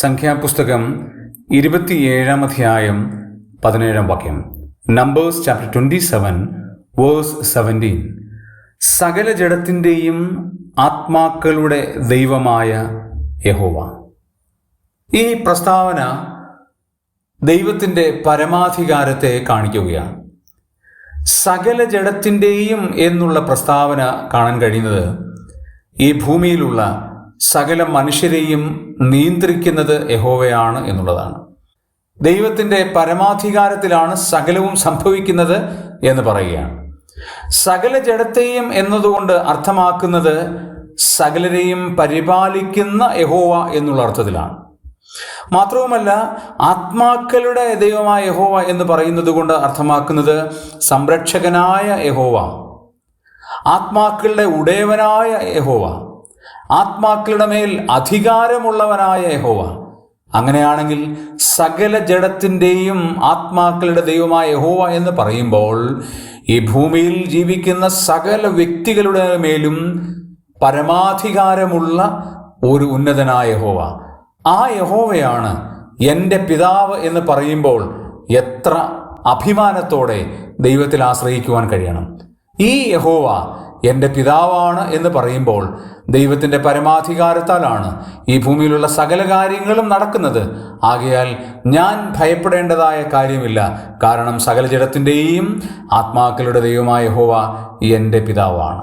സംഖ്യാപുസ്തകം ഇരുപത്തിയേഴാം അധ്യായം പതിനേഴാം വാക്യം. Numbers chapter twenty seven verse seventeen സകല ജഡത്തിന്റെയും ആത്മാക്കളുടെ ദൈവമായ യഹോവ. ഈ പ്രസ്താവന ദൈവത്തിന്റെ പരമാധികാരത്തെ കാണിക്കുകയാണ്. സകല ജഡത്തിന്റെയും എന്നുള്ള പ്രസ്താവന കാണാൻ കഴിയുന്നത് ഈ ഭൂമിയിലുള്ള സകല മനുഷ്യരെയും നിയന്ത്രിക്കുന്നത് യഹോവയാണ് എന്നുള്ളതാണ്. ദൈവത്തിന്റെ പരമാധികാരത്തിലാണ് സകലവും സംഭവിക്കുന്നത് എന്ന് പറയുകയാണ്. സകല ജഡത്തെയും എന്നതുകൊണ്ട് അർത്ഥമാക്കുന്നത് സകലരെയും പരിപാലിക്കുന്ന യഹോവ എന്നുള്ള അർത്ഥത്തിലാണ്. മാത്രവുമല്ല ആത്മാക്കളുടെ ദൈവമായ യഹോവ എന്ന് പറയുന്നത് കൊണ്ട് അർത്ഥമാക്കുന്നത് സംരക്ഷകനായ യഹോവ ആത്മാക്കളുടെ ഉടയവനായ യഹോവ ആത്മാക്കളുടെ മേൽ അധികാരമുള്ളവനായ യഹോവ. അങ്ങനെയാണെങ്കിൽ സകല ജഡത്തിന്റെയും ആത്മാക്കളുടെ ദൈവമായ യഹോവ എന്ന് പറയുമ്പോൾ ഈ ഭൂമിയിൽ ജീവിക്കുന്ന സകല വ്യക്തികളുടെ മേലും പരമാധികാരമുള്ള ഒരു ഉന്നതനായ യഹോവ. ആ യഹോവയാണ് എന്റെ പിതാവ് എന്ന് പറയുമ്പോൾ എത്ര അഭിമാനത്തോടെ ദൈവത്തിൽ ആശ്രയിക്കുവാൻ കഴിയണം. ഈ യഹോവ എന്റെ പിതാവാണ് എന്ന് പറയുമ്പോൾ ദൈവത്തിന്റെ പരമാധികാരത്താലാണ് ഈ ഭൂമിയിലുള്ള സകല കാര്യങ്ങളും നടക്കുന്നത്. ആകയാൽ ഞാൻ ഭയപ്പെടേണ്ടതായ കാര്യമില്ല. കാരണം സകല ജഡത്തിന്റെയും ആത്മാക്കളുടെ ദൈവമായ ഹോവ എന്റെ പിതാവാണ്.